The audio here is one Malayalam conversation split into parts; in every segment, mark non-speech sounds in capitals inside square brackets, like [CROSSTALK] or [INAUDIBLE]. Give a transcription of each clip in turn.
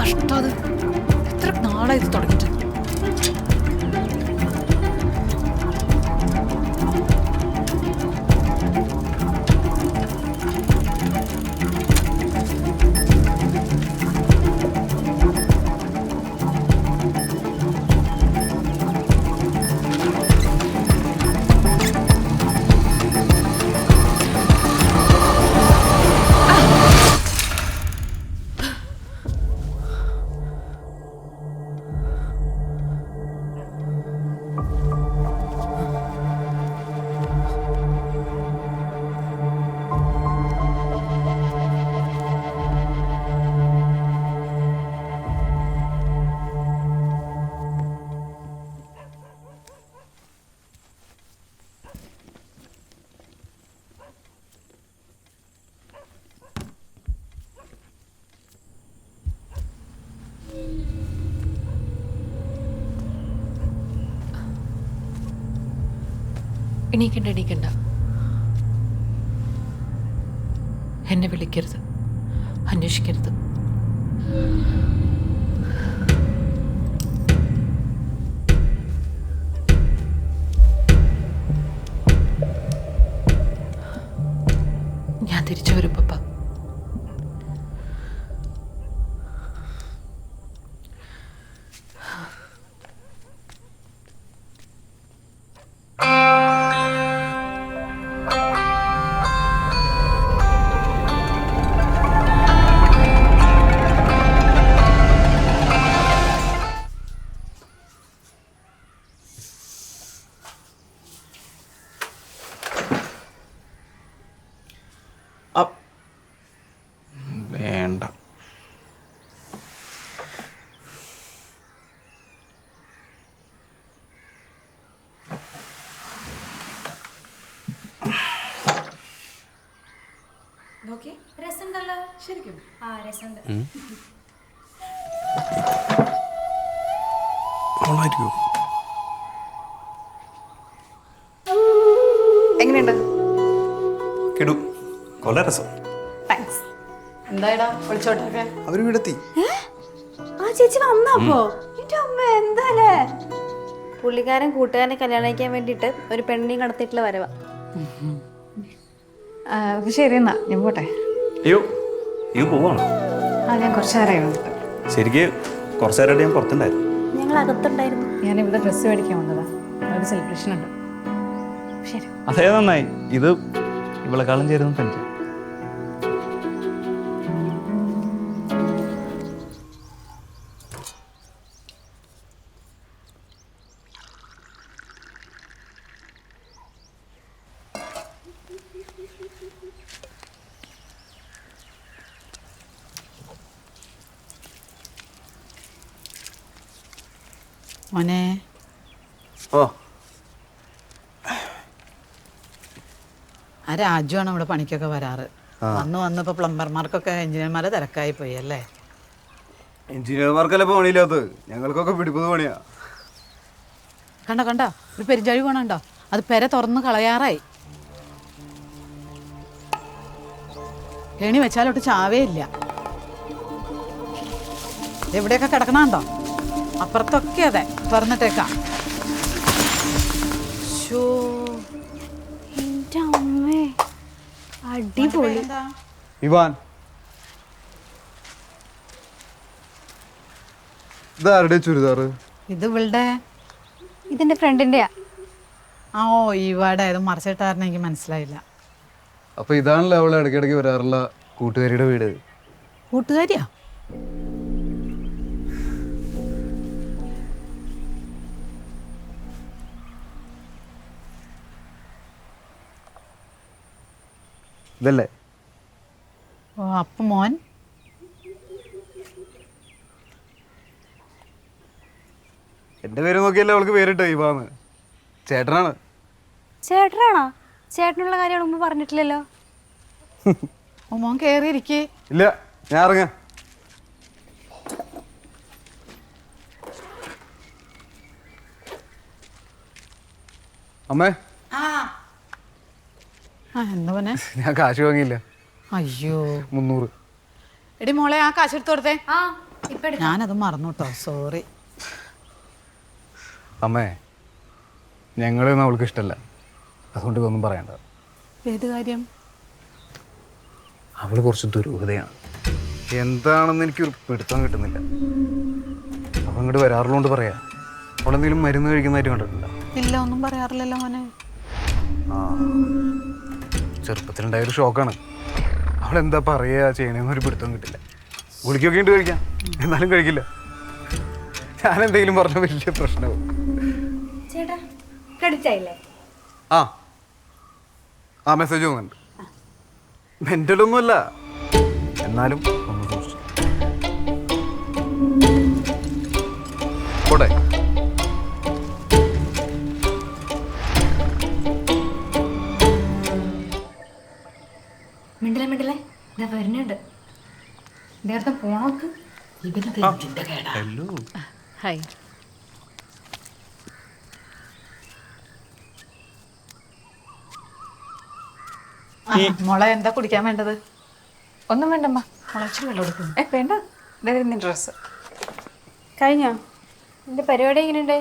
കഷ്ടത് എത്ര നാളായി ഇത് തുടങ്ങിയിട്ടുണ്ട് എണീക്കണ്ട എണീക്കണ്ട. എന്നെ വിളിക്കരുത്. അന്വേഷിക്കരുത്. നോക്കി രസമുണ്ടല്ലോ. ശരിക്കും. ആ രസമുണ്ട്. അവളായിരിക്കുമോ എങ്ങനെയുണ്ട്? കിടു. കൊല രസം. താങ്ക്സ് എന്തായടാ? അവർ വീടെത്തി. ആ ചേച്ചി വന്നപ്പോ എന്റെ അമ്മ എന്താലേ? പുള്ളിക്കാരൻ കൂട്ടുകാരനെ കല്യാണിക്കാൻ വേണ്ടിട്ട് വേണ്ടിയിട്ട് ഒരു പെണ്ണിനെയും കടത്തിയിട്ടുള്ള വരവാ. ശരി എന്നാ. ഞാൻ പോട്ടെ. അയ്യോ അയ്യോ പോവാണോ? ആ ഞാൻ കുറച്ച് നേരമായി വന്നിട്ട്. ശരിക്ക് കുറച്ച് നേരമായിട്ട് ഞാൻ പുറത്തുണ്ടായിരുന്നു. ഞങ്ങൾ അകത്തുണ്ടായിരുന്നു ഞാൻ ഇവിടെ ഡ്രസ്സ് മേടിക്കാൻ വന്നതാ. ഒരു സെലിബ്രേഷൻ ഉണ്ട്. ശരി. അതേ നന്നായി. ഇത് ഇവളെക്കാളും ചേരുന്ന എനിക്ക് മോനെ. ഓ. ആ രാജുവാണ് ഇവിടെ പണിക്കൊക്കെ വരാറ്. വന്ന് വന്നപ്പോ പ്ലംബർമാർക്കൊക്കെ എഞ്ചിനീയർമാരെ തിരക്കായി പോയി അല്ലേ എഞ്ചിനീയർമാർക്കല്ലേ പണിയില്ലാത്തത്? ഞങ്ങൾക്കൊക്കെ പിടിപ്പത് പണിയാ. കണ്ട കണ്ട? ഒരു പെരിഞ്ചാഴി പോണുണ്ടോ? അത് പെര തുറന്ന് കളയാറായി. ഏണി വെച്ചാലോട്ട് ചാവേ ഇല്ല എവിടെയൊക്കെ കിടക്കണുണ്ടോ? അപ്പുറത്തൊക്കെ അതെ. തുറന്നിട്ടേക്കാം. അടിപൊളി? ഇവാൻ. ഇതാരുടെ ഇത് ഇവളുടെ? ഇതിന്റെ ഫ്രണ്ടിന്റെയാ. ആ ഓ ഈവാടെ ഇത് മറച്ചിട്ടായിരുന്നു എനിക്ക് മനസ്സിലായില്ല. അപ്പൊ ഇതാണല്ലോ അവളെ ഇടയ്ക്കിടയ്ക്ക് വരാറുള്ള കൂട്ടുകാരിയുടെ വീട്. കൂട്ടുകാരിയാ? ഇതല്ലേ? ഓ അപ്പം മോൻ. എന്റെ പേര് നോക്കിയല്ലേ അവൾക്ക് പേരിട്ടോ ഇവാന്ന് ചേട്ടനാണ്. ചേട്ടനാണോ? ചേട്ടനുള്ള കാര്യം മുമ്പ് പറഞ്ഞിട്ടില്ലല്ലോ. ഓ മോൻ കയറിയിരിക്കേ ഇല്ല ഞാൻ ഇറങ്ങാം. അമ്മേ. എന്താ [LAUGHS] ഞാൻ കാശ് വാങ്ങിയില്ല. അയ്യോ. മുന്നൂറ്. എടി മോളെ ആ കാശ് എടുത്ത് കൊടുത്തേ. ആ ഇപ്പൊ എടുക്കാം. ഞാനത് മറന്നു കേട്ടോ സോറി. അമ്മേ ഞങ്ങളെയൊന്നും അവൾക്ക് ഇഷ്ടമല്ല അതുകൊണ്ട് ഇതൊന്നും പറയണ്ട. ഏത് കാര്യം? അവൾ കുറച്ച് ദുരൂഹതയാണ്. എന്താണെന്ന് എനിക്കൊരു പിടുത്തം കിട്ടുന്നില്ല. അവൾ ഇങ്ങോട്ട് വരാറുള്ളതുകൊണ്ട് പറയാ. അവളെന്തെങ്കിലും മരുന്ന് കഴിക്കുന്നതായിട്ട് കണ്ടിട്ടില്ല ഇല്ല ഒന്നും പറയാറില്ലല്ലോ മോനെ. ആ. ചെറുപ്പത്തിലുണ്ടായൊരു ഷോക്കാണ്. അവൾ എന്താ പറയുക ചെയ്യണേന്ന് ഒരു പിടുത്തം കിട്ടില്ല. ഗുളിക്കൊക്കെ ഉണ്ട് കഴിക്കാം. എന്നാലും കഴിക്കില്ല. ഞാൻ എന്തെങ്കിലും പറഞ്ഞ വലിയ പ്രശ്നവും. ആ. ആ മെസ്സേജ് വന്നിട്ടുണ്ട്. മെന്റലൊന്നുമല്ല എന്നാലും മിണ്ടിലെ മിണ്ടിലെ? ഇതാ വരുന്നുണ്ട്. നേരത്തെ പോണോക്ക് എന്തിന്റെ കേടാ. ഹലോ. ഹായ്. മോളെ എന്താ കുടിക്കാൻ വേണ്ടത്? ഒന്നും വേണ്ടമ്മ. മുളച്ചു വെള്ളം കൊടുക്കുന്നു ഏ വേണ്ട. ഇതായിരുന്നു ഡ്രസ്സ്. കഴിഞ്ഞോ? എന്റെ പരിപാടി എങ്ങനെയുണ്ട്?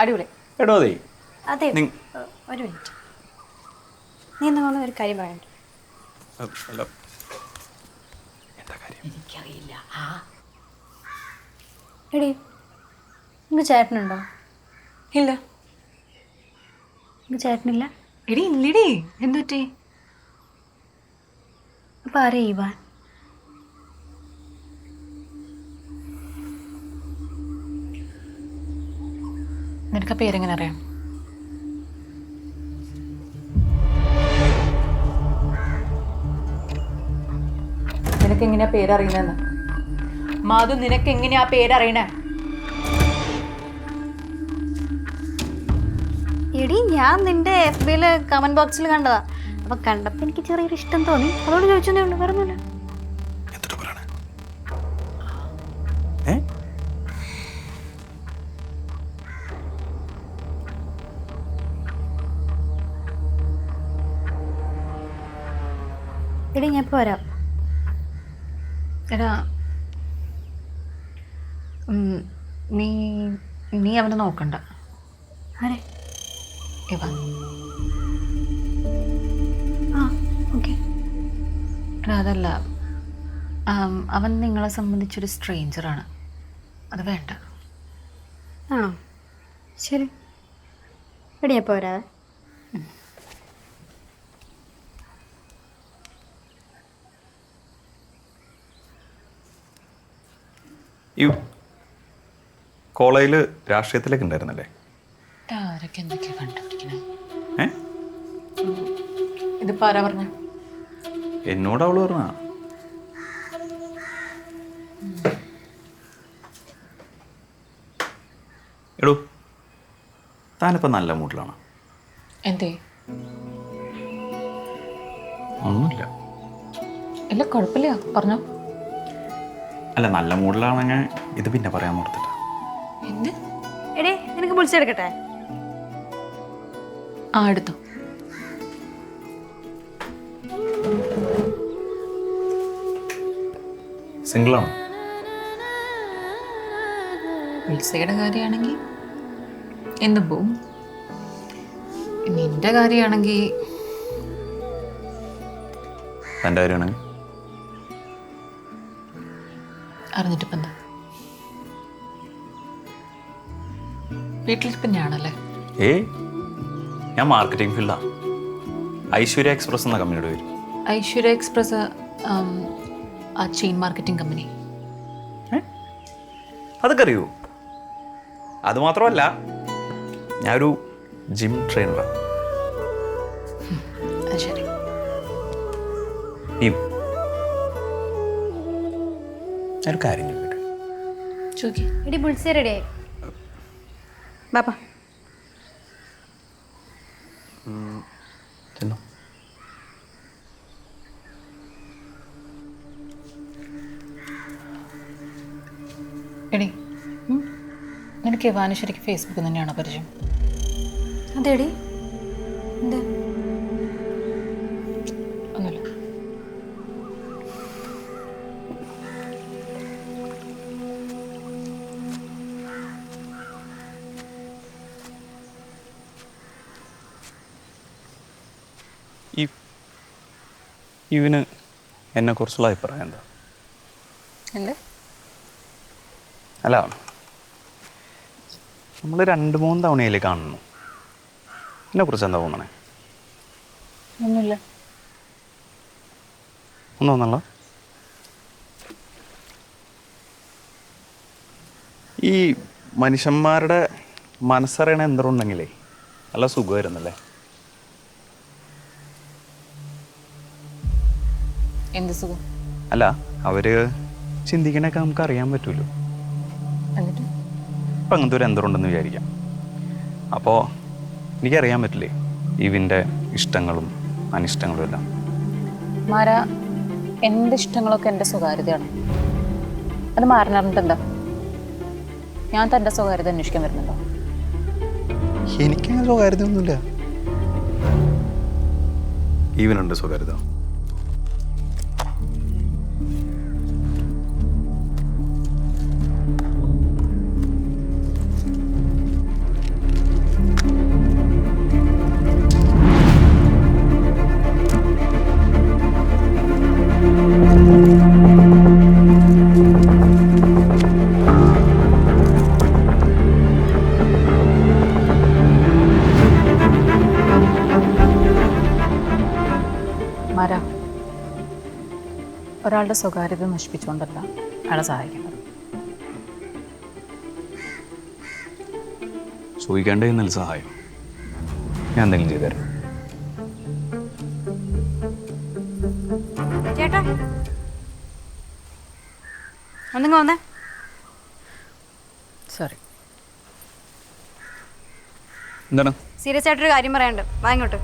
അടിപൊളി. എടോ അതേ. അതെ ഒരു മിനിറ്റ്. നീ എന്നാണ് ഒരു കാര്യം പറയണ്ട. എനിക്കറിയില്ല. ആ. എടി നിങ്ങൾക്ക് ചേട്ടനുണ്ടോ? ഇല്ല. നിങ്ങൾക്ക് ചേട്ടനില്ല? എടി ഇല്ലടി. എന്തുറ്റി അപ്പം ആരെയാ ഇവാൻ? നിനക്ക് ആ പേരെങ്ങനെ അറിയാം? നിനക്ക് എങ്ങനെയാ പേരറിയണെന്ന് മാധു നിനക്ക് എങ്ങനെയാ പേരറിയണേ? എടി ഞാൻ നിന്റെ എഫ് ബിയിൽ കമന്റ് ബോക്സിൽ കണ്ടതാ. അപ്പൊ കണ്ടപ്പോ എനിക്ക് ചെറിയൊരു ഇഷ്ടം തോന്നി. അതോട് ചോദിച്ചതേ ഉള്ളൂ എടി ഞാൻ ഇപ്പോൾ വരാം. എടാ നീ നീ അവനെ നോക്കണ്ട. ആരെ? ഇവ. ആ ഓക്കെ. എടാ അതല്ല അവൻ നിങ്ങളെ സംബന്ധിച്ചൊരു സ്ട്രേഞ്ചറാണ്. അത് വേണ്ട. ആണോ ശരി. എടിയാ ഞാൻ ഈ കോളേജിൽ രാഷ്ട്രീയത്തിലേക്ക് ഉണ്ടായിരുന്നല്ലേ? ആരൊക്കെ എന്തൊക്കെയാ കണ്ടുപിടിക്കണേ? ഏ? ഇതിപ്പോ ആരാ പറഞ്ഞ? എന്നോട് അവൾ പറഞ്ഞ. എടോ താനിപ്പോ നല്ല മൂഡിലാണ് എന്തേ? ഒന്നുമില്ല. ഇല്ല കുഴപ്പമില്ല. പറഞ്ഞോ. അല്ല നല്ല മൂഡിലാണെങ്കിൽ ഇത് പിന്നെ പറയാൻ ഓർത്തിട്ടാ എന്ത്? എടി നിനക്ക് വിളിച്ചെടുക്കട്ടെ ആ എടുത്തു. സിംഗിളാണ് വിൽസയുടെ കാര്യമാണെങ്കിൽ എന്ത് പോവും? നിന്റെ കാര്യമാണെങ്കിൽ തന്റെ കാര്യമാണെങ്കിൽ? അറിഞ്ഞിട്ടിപ്പം എന്താ വീട്ടിലിപ്പം ഞാനല്ലേ ഏയ് ഞാൻ മാർക്കറ്റിംഗ് ഫീൽഡാണ് ഐശ്വര്യ എക്സ്പ്രസ് എന്ന കമ്പനിയുടെ പേര്. ഐശ്വര്യ എക്സ്പ്രസ് ആം, ചെയിൻ മാർക്കറ്റിംഗ് കമ്പനി. അതൊക്കെ അറിയൂ? അത് മാത്രമല്ല ഞാനൊരു ജിം ട്രെയിനറാണ് ശരി. നീ ഞാനൊരു കാര്യം ചോദിക്കട്ടെ? ചോദിക്കേ. എടി വിളിച്ച റെഡി ആയി. ബാപ്പാ. ചെന്നോ. എടി നിനക്ക് ഇവാനുശ്വരിക്ക് ഫേസ്ബുക്കിൽ തന്നെയാണോ പരിചയം? അതെടി. എന്താ? ഇവന് എന്നെക്കുറിച്ചുള്ള അഭിപ്രായം എന്താ? എന്ത്? അല്ല നമ്മൾ രണ്ട് മൂന്ന് തവണയിലേ കാണുന്നു. എന്നെക്കുറിച്ച് എന്താ തോന്നണേ? ഒന്നുമില്ല. ഒന്നും തോന്നല്ല ഈ മനുഷ്യന്മാരുടെ മനസ്സറിയണ എന്തുണ്ടെങ്കിലേ നല്ല സുഖമായിരുന്നല്ലേ? എന്ത് സുഖം? അല്ല അവർ ചിന്തിക്കണൊക്കെ നമുക്ക് അറിയാൻ പറ്റുമല്ലോ എന്നിട്ട്? ഇപ്പം അങ്ങനത്തെ ഒരു യന്ത്രമുണ്ടെന്ന് വിചാരിക്കാം. അപ്പോൾ എനിക്കറിയാൻ പറ്റില്ലേ ഇവിന്റെ ഇഷ്ടങ്ങളും അനിഷ്ടങ്ങളും എല്ലാം? മാര എന്റെ ഇഷ്ടങ്ങളൊക്കെ എന്റെ സ്വകാര്യതയാണ്. അത് മാറിനറിഞ്ഞിട്ട് എന്താ ഞാൻ തന്റെ സ്വകാര്യത അന്വേഷിക്കാൻ വരുന്നുണ്ടോ? എനിക്കങ്ങനെ സ്വകാര്യതയൊന്നുമില്ല. ഈവനുണ്ട് സ്വകാര്യത. ഒരാളുടെ സ്വകാര്യത നശിപ്പിച്ചുകൊണ്ടല്ല അയാളെ സഹായിക്കുന്നത് ചോദിക്കേണ്ടേ നല്ല സഹായം. ഞാൻ എന്തെങ്കിലും ചെയ്തുതരാം ചേട്ടാ. ഒന്നിങ്ങ വന്നേ. സോറി എന്താണ്? സീരിയസ് ആയിട്ടൊരു കാര്യം പറയാനുണ്ട്. വാ ഇങ്ങോട്ട്.